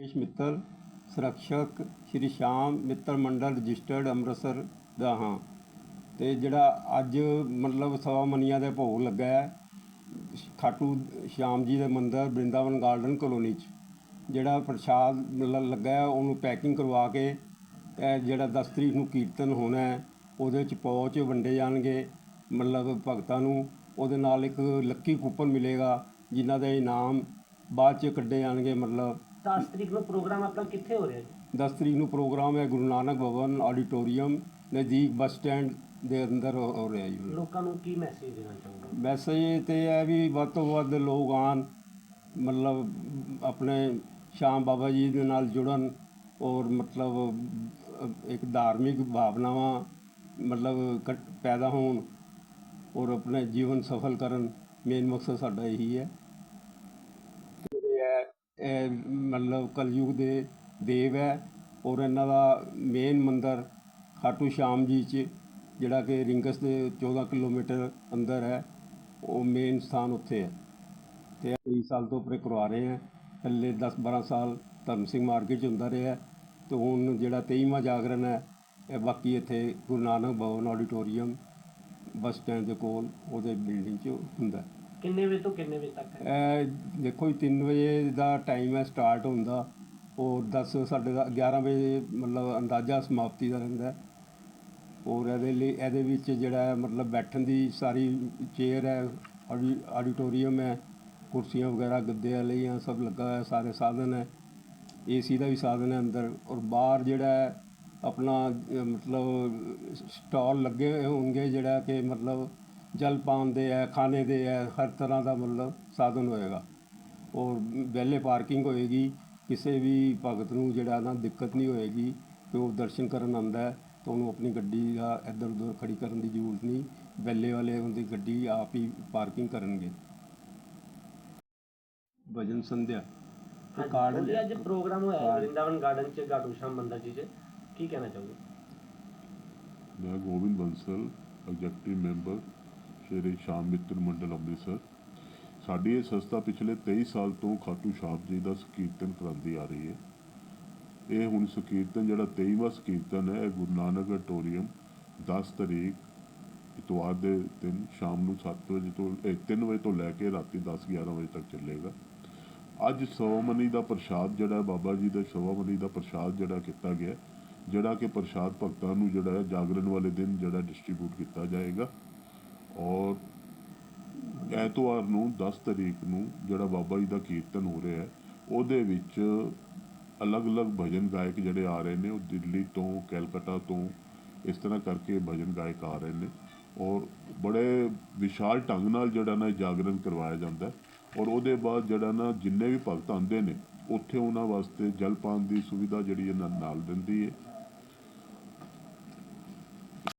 ਰਮੇਸ਼ ਮਿੱਤਲ ਸੁਰੱਖਿਅਕ ਸ਼੍ਰੀ ਸ਼ਾਮ ਮਿੱਤਰ ਮੰਡਲ ਰਜਿਸਟਰਡ ਅੰਮ੍ਰਿਤਸਰ ਦਾ ਹਾਂ। ਅਤੇ ਜਿਹੜਾ ਅੱਜ ਮਤਲਬ ਸਵਾ ਮਨੀਆਂ ਦੇ ਭੋਗ ਲੱਗਾ ਹੈ, ਖਾਟੂ ਸ਼ਾਮ ਜੀ ਦੇ ਮੰਦਰ ਬ੍ਰਿੰਦਾਵਨ ਗਾਰਡਨ ਕਲੋਨੀ 'ਚ। ਜਿਹੜਾ ਪ੍ਰਸ਼ਾਦ ਮਤਲਬ ਲੱਗਾ ਹੈ, ਉਹਨੂੰ ਪੈਕਿੰਗ ਕਰਵਾ ਕੇ ਇਹ ਜਿਹੜਾ ਦਸ ਤਰੀਕ ਨੂੰ ਕੀਰਤਨ ਹੋਣਾ ਹੈ, ਉਹਦੇ 'ਚ ਪੌਚ ਵੰਡੇ ਜਾਣਗੇ ਮਤਲਬ ਭਗਤਾਂ ਨੂੰ। ਉਹਦੇ ਨਾਲ ਇੱਕ ਲੱਕੀ ਕੂਪਨ ਮਿਲੇਗਾ, ਜਿਨ੍ਹਾਂ ਦੇ ਇਨਾਮ ਬਾਅਦ 'ਚ ਕੱਢੇ ਜਾਣਗੇ ਮਤਲਬ। 10 ਤਰੀਕ ਨੂੰ ਪ੍ਰੋਗਰਾਮ ਆਪਣਾ ਕਿੱਥੇ ਹੋ ਰਿਹਾ ਜੀ? 10 ਤਰੀਕ ਨੂੰ ਪ੍ਰੋਗਰਾਮ ਹੈ ਗੁਰੂ ਨਾਨਕ ਭਵਨ ਆਡੀਟੋਰੀਅਮ ਨਜ਼ਦੀਕ ਬੱਸ ਸਟੈਂਡ ਦੇ ਅੰਦਰ ਹੋ ਹੋ ਰਿਹਾ ਜੀ। ਲੋਕਾਂ ਨੂੰ ਕੀ ਮੈਸੇਜ ਦੇਣਾ ਚਾਹੁੰਦੇ ਮੈਸੇਜ ਤੇ ਇਹ ਵੀ ਵੱਧ ਤੋਂ ਵੱਧ ਲੋਕ ਆਉਣ ਮਤਲਬ ਆਪਣੇ ਸ਼ਾਮ ਬਾਬਾ ਜੀ ਦੇ ਨਾਲ ਜੁੜਨ ਔਰ ਮਤਲਬ ਇੱਕ ਧਾਰਮਿਕ ਭਾਵਨਾਵਾਂ ਮਤਲਬ ਕ- ਪੈਦਾ ਹੋਣ ਔਰ ਆਪਣੇ ਜੀਵਨ ਸਫਲ ਕਰਨ। ਮੇਨ ਮਕਸਦ ਸਾਡਾ ਇਹੀ ਹੈ ਹੈ। ਮਤਲਬ ਕਲਯੁਗ ਦੇ ਦੇਵ ਹੈ ਔਰ ਇਹਨਾਂ ਦਾ ਮੇਨ ਮੰਦਰ ਖਾਟੂ ਸ਼ਾਮ ਜੀ ਚ, ਜਿਹੜਾ ਕਿ ਰਿੰਗਸ ਦੇ 14 ਕਿਲੋਮੀਟਰ ਅੰਦਰ ਹੈ, ਉਹ ਮੇਨ ਸਥਾਨ ਉੱਥੇ ਹੈ। ਅਤੇ 20 ਸਾਲ ਤੋਂ ਉੱਪਰ ਕਰਵਾ ਰਹੇ ਹੈ। ਪਹਿਲੇ 10 12 ਸਾਲ ਧਰਮ ਸਿੰਘ ਮਾਰਕੀਟ ਚ ਹੁੰਦਾ ਰਿਹਾ ਅਤੇ ਹੁਣ ਜਿਹੜਾ 23ਵਾਂ ਜਾਗਰਣ ਹੈ, ਇਹ ਬਾਕੀ ਇੱਥੇ Guru Nanak Bhavan auditorium bus stand ਦੇ ਕੋਲ ਉਹਦੇ ਬਿਲਡਿੰਗ 'ਚ ਹੁੰਦਾ ਕਿੰਨੇ ਵਜੇ ਤੋਂ ਕਿੰਨੇ ਵਜੇ ਤੱਕ ਹੈ? ਇਹ ਦੇਖੋ ਜੀ 3 ਵਜੇ ਦਾ ਟਾਈਮ ਹੈ ਸਟਾਰਟ ਹੁੰਦਾ। ਔਰ 10 ਸਾਡੇ ਦਾ 11 ਵਜੇ ਮਤਲਬ ਅੰਦਾਜ਼ਾ ਸਮਾਪਤੀ ਦਾ ਰਹਿੰਦਾ ਹੈ। ਔਰ ਇਹਦੇ ਲਈ ਇਹਦੇ ਵਿੱਚ ਜਿਹੜਾ ਹੈ ਮਤਲਬ ਬੈਠਣ ਦੀ ਸਾਰੀ ਚੇਅਰ ਹੈ ਆਡੀ- ਆਡੀਟੋਰੀਅਮ ਹੈ ਕੁਰਸੀਆਂ ਵਗੈਰਾ ਗੱਦੇ ਵਾਲੀਆਂ ਸਭ ਲੱਗਾ ਹੋਇਆ ਸਾਰੇ ਸਾਧਨ ਹੈ। ਏਸੀ ਦਾ ਵੀ ਸਾਧਨ ਹੈ ਅੰਦਰ। ਔਰ ਬਾਹਰ ਜਿਹੜਾ ਹੈ ਆਪਣਾ ਅਹ, ਮਤਲਬ ਸਟਾਲ ਲੱਗੇ ਹੋਏ ਹੋਣਗੇ ਜਿਹੜਾ ਕਿ ਮਤਲਬ ਜਲ ਪਾਨ ਦੇ ਹੈ ਖਾਣੇ ਦੇ ਹੈ ਹਰ ਤਰ੍ਹਾਂ ਦਾ ਮਤਲਬ ਸਾਧਨ ਹੋਏਗਾ। ਔਰ ਵੈਲੇ ਪਾਰਕਿੰਗ ਹੋਏਗੀ ਕਿਸੇ ਵੀ ਭਗਤ ਨੂੰ ਜਿਹੜਾ ਨਾ ਦਿੱਕਤ ਨਹੀਂ ਹੋਏਗੀ ਕਿ ਉਹ ਦਰਸ਼ਨ ਕਰਨ ਆਉਂਦਾ ਹੈ ਤਾਂ ਉਹਨੂੰ ਆਪਣੀ ਗੱਡੀ ਦਾ ਇੱਧਰ ਉੱਧਰ ਖੜੀ ਕਰਨ ਦੀ ਜ਼ਰੂਰਤ ਨਹੀਂ ਵੈਲੇ ਵਾਲੇ ਉਹਦੀ ਗੱਡੀ ਆਪ ਹੀ ਪਾਰਕਿੰਗ ਕਰਨਗੇ। ਭਜਨ ਸੰਧਿਆ। ਤੇ ਕਾਰਡ ਹਾਂਜੀ ਅੱਜ ਪ੍ਰੋਗਰਾਮ ਹੋਇਆ ਹੈ ਵਰਿੰਦਾਵਨ ਗਾਰਡਨ ਚ ਗਾਟੂ ਸ਼ਾਮ ਮੰਦਰ ਜੀ ਚ ਕੀ ਕਹਿਣਾ ਚਾਹੋਗੇ? ਮੈਂ ਗੋਬਿੰਦ ਬੰਸਲ ਐਗਜ਼ੈਕਟਿਵ ਮੈਂਬਰ। ਸ਼੍ਰੀ ਸ਼ਾਮ ਮਿੱਤਰ ਮੰਡਲ ਅੰਮ੍ਰਿਤਸਰ। ਸਾਡੀ ਇਹ ਸੰਸਥਾ ਪਿਛਲੇ 23 ਸਾਲ ਤੋਂ ਖਾਟੂ ਸ਼ਾਮ ਜੀ ਦਾ ਸਕੀਰਤਨ ਕਰਾਉਂਦੀ ਆ ਰਹੀ ਹੈ। ਇਹ ਹੁਣ ਸੰਕੀਰਤਨ, ਜਿਹੜਾ 23ਵਾਂ ਸਕੀਰਤਨ ਹੈ, ਇਹ ਗੁਰੂ ਨਾਨਕ ਅਟੋਰੀਅਮ 10 ਤਰੀਕ ਇਤਵਾਰ ਦੇ ਦਿਨ ਸ਼ਾਮ ਨੂੰ 7 ਵਜੇ ਤੋਂ 3 ਵਜੇ ਤੋਂ ਲੈ ਕੇ ਰਾਤੀ 10 11 ਵਜੇ ਤੱਕ ਚੱਲੇਗਾ। ਅੱਜ ਸੌਮਨੀ ਦਾ ਪ੍ਰਸ਼ਾਦ ਜਿਹੜਾ, ਬਾਬਾ ਜੀ ਦੇ ਸੌਮਨੀ ਦਾ ਪ੍ਰਸ਼ਾਦ ਜਿਹੜਾ ਕੀਤਾ ਗਿਆ, ਜਿਹੜਾ ਕਿ ਪ੍ਰਸ਼ਾਦ ਭਗਤਾਂ ਨੂੰ ਜਿਹੜਾ ਹੈ, ਜਾਗਰਣ ਵਾਲੇ ਦਿਨ ਜਿਹੜਾ ਡਿਸਟ੍ਰੀਬਿਊਟ ਕੀਤਾ ਜਾਏਗਾ। ਔਰ ਐਤਵਾਰ ਨੂੰ ਦਸ ਤਰੀਕ ਨੂੰ ਜਿਹੜਾ ਬਾਬਾ ਜੀ ਦਾ ਕੀਰਤਨ ਹੋ ਰਿਹਾ ਉਹਦੇ ਵਿੱਚ ਅਲੱਗ-ਅਲੱਗ ਭਜਨ ਗਾਇਕ ਜਿਹੜੇ ਆ ਰਹੇ ਨੇ, ਉਹ ਦਿੱਲੀ ਤੋਂ, ਕੈਲਕਟਾ ਤੋਂ, ਇਸ ਤਰ੍ਹਾਂ ਕਰਕੇ ਭਜਨ ਗਾਇਕ ਆ ਰਹੇ ਨੇ ਔਰ ਬੜੇ ਵਿਸ਼ਾਲ ਢੰਗ ਨਾਲ ਜਿਹੜਾ ਨਾ ਜਾਗਰਣ ਕਰਵਾਇਆ ਜਾਂਦਾ ਔਰ ਉਹਦੇ ਬਾਅਦ ਜਿਹੜਾ ਨਾ ਜਿੰਨੇ ਵੀ ਭਗਤ ਆਉਂਦੇ ਨੇ, ਉੱਥੇ ਉਹਨਾਂ ਵਾਸਤੇ ਜਲ ਜਲਪਾਨ ਦੀ ਸੁਵਿਧਾ ਜਿਹੜੀ ਇਹਨਾਂ ਨਾਲ ਦਿੰਦੀ ਹੈ।